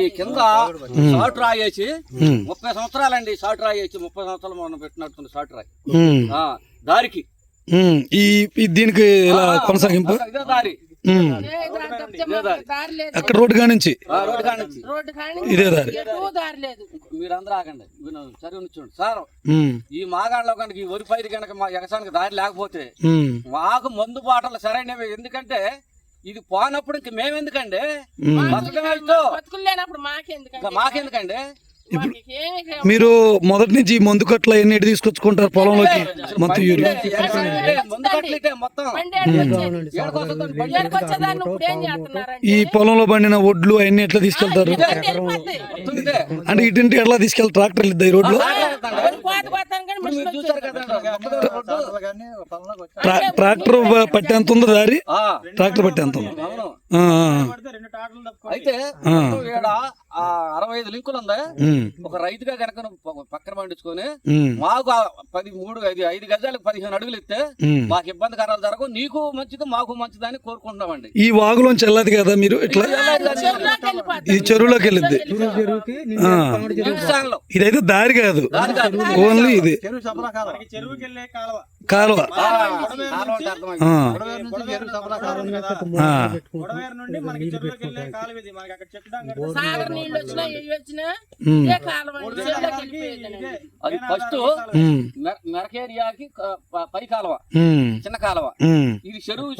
ఈ కింద షార్ట్ రాయి వేసి ముప్పై సంవత్సరాలండి షార్ట్ రాయి వేసి ముప్పై సంవత్సరాలు మనం పెట్టినట్టుంది షార్ట్ రాయి. దారికి. ఈ దీనికి ఇలా కొనసాగింపు? ఇదే దారి. అక్కడ రోడ్డు కాడ నుంచి? ఆ, రోడ్డు కాడ నుంచి. రోడ్డు కానీ ఇదే దారి. ఎటు దారి లేదు. మీరందరూ ఆగండి. మీరు చదివి చూడండి సార్ ఈ మాగాళ్ళలో కనుక ఈ వరి పైరు కనుక మా ఎగసానికి దారి లేకపోతే మాకు మందు బాటలు సరైనవి. ఎందుకంటే ఇది పోనప్పుడు ఇంక మేమెందుకండి? మాకెందుకండి? మీరు మొదటి నుంచి మందు కట్ల ఎన్ని ఎటు తీసుకొచ్చుకుంటారు పొలంలోకి? మొత్తం. యూరియా ఈ పొలంలో పండిన ఒడ్లు అవన్నీ ఎట్లా తీసుకెళ్తారు. అంటే ఇటు ఎట్లా తీసుకెళ్తారు? ట్రాక్టర్లు ఇద్దాయి రోడ్లో? ట్రాక్టర్ పట్టి ఎంత ఉందో దారి? ఆ, ట్రాక్టర్ పట్టి ఎంత ఉంది? అయితే అరవై ఐదు లింకులు ఉంది ఒక రైతుగా కనుక పక్కన పండించుకొని మాకు పది మూడు ఐదు ఐదు గజాలకు పదిహేను అడుగులు ఇస్తే. మాకు ఇబ్బందికరాలు జరగవు. నీకు మంచిది మాకు మంచిదని కోరుకుంటున్నామండి. ఈ వాగులోంచి వెళ్ళదు కదా మీరు ఇట్లా. ఇది చెరువులోకి న్యూస్లో ఇదైతే దారి కాదు. దారి కాదు. ఓన్లీ ఇది. చెరువుకి వెళ్ళే కాలువ. ఫస్ట్ మెరకేరియాకి ప- కాలువ. చిన్న కాలువ. ఇది చెరువు.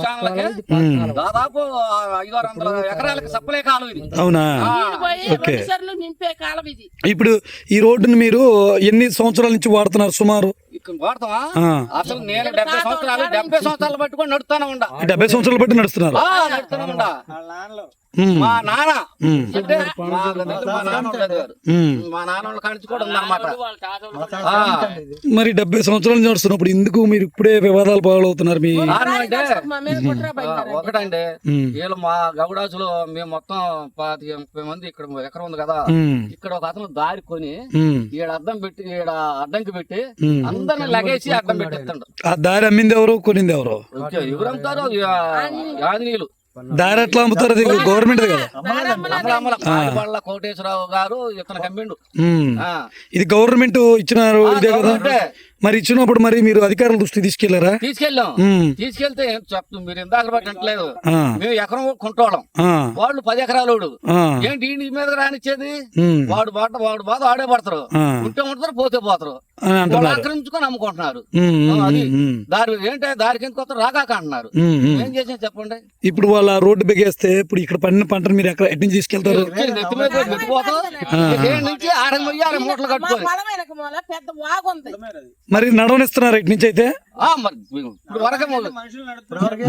దాదాపు ఐదు ఆరు వందల ఎకరాలకు సప్లై కాలువ ఇది. అవునా? ఓకే. నింపే కాలం ఇది. ఇప్పుడు ఈ రోడ్డుని మీరు ఎన్ని సంవత్సరాల నుంచి వాడుతున్నారు సుమారు? ఇక్కడ వాడతామా ఆ, అసలు నేను డెబ్బై సంవత్సరాలు డెబ్బై సంవత్సరాలు పట్టుకొని నడుస్తానే ఉండా. డెబ్బై సంవత్సరాలు బట్టి నడుస్తున్నారు. మా నాన్న. అంటే మా నాన్న వాళ్ళ కానించి కూడా ఉందన్నమాట మరి డెబ్బై సంవత్సరాల నడుస్తున్నప్పుడు ఎందుకు మీరు ఇప్పుడే వివాదాలు పాలవుతున్నారు మీ అంటే. ఒకటండి. వీళ్ళు మా గౌడాసులో మేము మొత్తం పాతిక ముప్పై మంది ఇక్కడ ఎకరం ఉంది కదా. ఇక్కడ ఒక అతను దారి కొని ఈడ అద్దం పెట్టి ఈడ అడ్డంకి పెట్టి. అందరిని లగేసి అడ్డం పెట్టిస్తుండ్రు ఆ దారి అమ్మింది ఎవరు? కొనింది ఎవరు? ఓకే, ఎవరు అమ్ముతారు ఆంజనేయులు. దారి ఎట్లా అమ్ముతారు గవర్నమెంట్ కదా. కోటేశ్వరరావు గారు ఇతను కమ్మిండు. ఇది గవర్నమెంట్ ఇచ్చినారు ఇదే కదా. మరి ఇచ్చినప్పుడు మరి మీరు అధికారుల దృష్టి తీసుకెళ్ళారా? తీసుకెళ్ళాం. తీసుకెళ్తే ఏం చెప్తాం? మీరు ఇందాక బట్టి అంటలేదు మేము ఎకరం కొంటోళ్ళం. వాళ్ళు పది ఎకరాలోడు. ఏంటి ఈ మీద రానిచ్చేది? వాడు బాట వాడు బాధ ఆడే పడతారు. ఉంటే ఉంటారు పోతే పోతారు. వాళ్ళు ఆక్రమించుకొని అమ్ముకుంటున్నారు. అది. దారి ఏంటంటే దారికి ఎందుకు వస్తారు? రాకాక అంటున్నారు. ఏం చేసాం చెప్పండి? ఇప్పుడు వాళ్ళ రోడ్డు బిగేస్తే ఇప్పుడు ఇక్కడ పండిన పంటను మీరు ఎక్కడ ఎట్టి నుంచి తీసుకెళ్తారు? నుంచి మొయ్యాలి మూటలు పెద్ద ఉంది. మరి నడవనిస్తున్నారు ఇటు నుంచి అయితే? ఆ, మరి ఇప్పుడు వరకే మొదలు.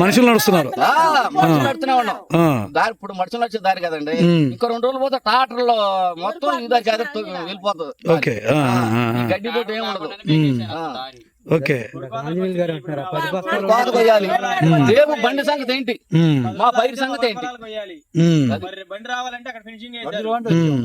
మనుషులు నడుస్తున్నారు. ఆ, మనుషులు నడుతూనే ఉన్నాం. దారి ఇప్పుడు మనుషులు వచ్చే దారి కదండి. ఇంకో రెండు రోజులు పోతే ట్రాక్టర్లో మొత్తం అదే వెళ్ళిపోతుంది. గడ్డి పోటీ ఏమి ఉండదు. ఓకే. కోత కొయ్యాలి రేపు బండి సంగతి ఏంటి? మా పైరు సంగతి ఏంటి? మరి బండి రావాలంటే అక్కడ ఫినిషింగ్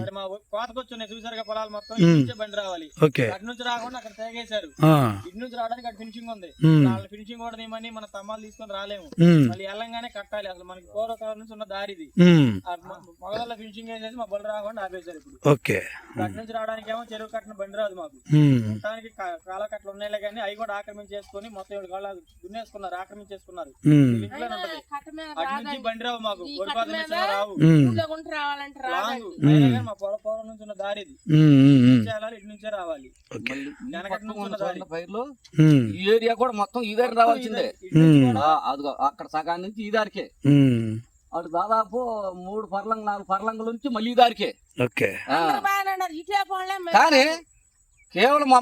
మరి మా కోతకొచ్చున్నాయి చూసారుగా పొలాలు మొత్తం. ఇటు బండి రావాలి. ఓకే. అటు నుంచి రాకుండా అక్కడ తేగేశారు. ఆ, ఇటు నుంచి రావడానికి అక్కడ ఫినిషింగ్ ఉంది. వాళ్ళ ఫినిషింగ్ కూడా తీయమని మన తమ్మాలు తీసుకొని రాలేము. మళ్ళీ వెళ్ళంగానే కట్టాలి. అసలు మనకి పూర్వకాలం నుంచి ఉన్న దారి ఇది ఉమ్, ఆ మొ- మొగదల్లో ఫినిషింగ్ వేసేసి మా బళ్ళు రాకుండా ఆపేశారు ఇప్పుడు. ఓకే. అటు నుంచి రావడానికి ఏమో చెరువు కట్టిన బండి రాదు మాకు. మొత్తానికి కా- కాల కట్టలు ఉన్నాయిలే కానీ అవి కూడా ఆక్రమించేసుకొని మొత్తం ఏడు కాళ్ళ దున్నేసుకున్నారు ఆక్రమించేసుకున్నారు అటు నుంచి. బండి రావు మాకు. రావు. మా పొల పొలం నుంచి ఉన్న దారి ఇది. ఇటు నుంచే రావాలి. పైర్లు. ఈ ఏరియా కూడా మొత్తం ఈ దారి రావాల్సిందే. అదిగో అక్కడ సగాన్ని నుంచి ఈ దారికే. అటు దాదాపు మూడు పర్లంగ్ నాలుగు పర్లంగుల నుంచి మళ్ళీ దారికే. ఓకే. కానీ కేవలం మా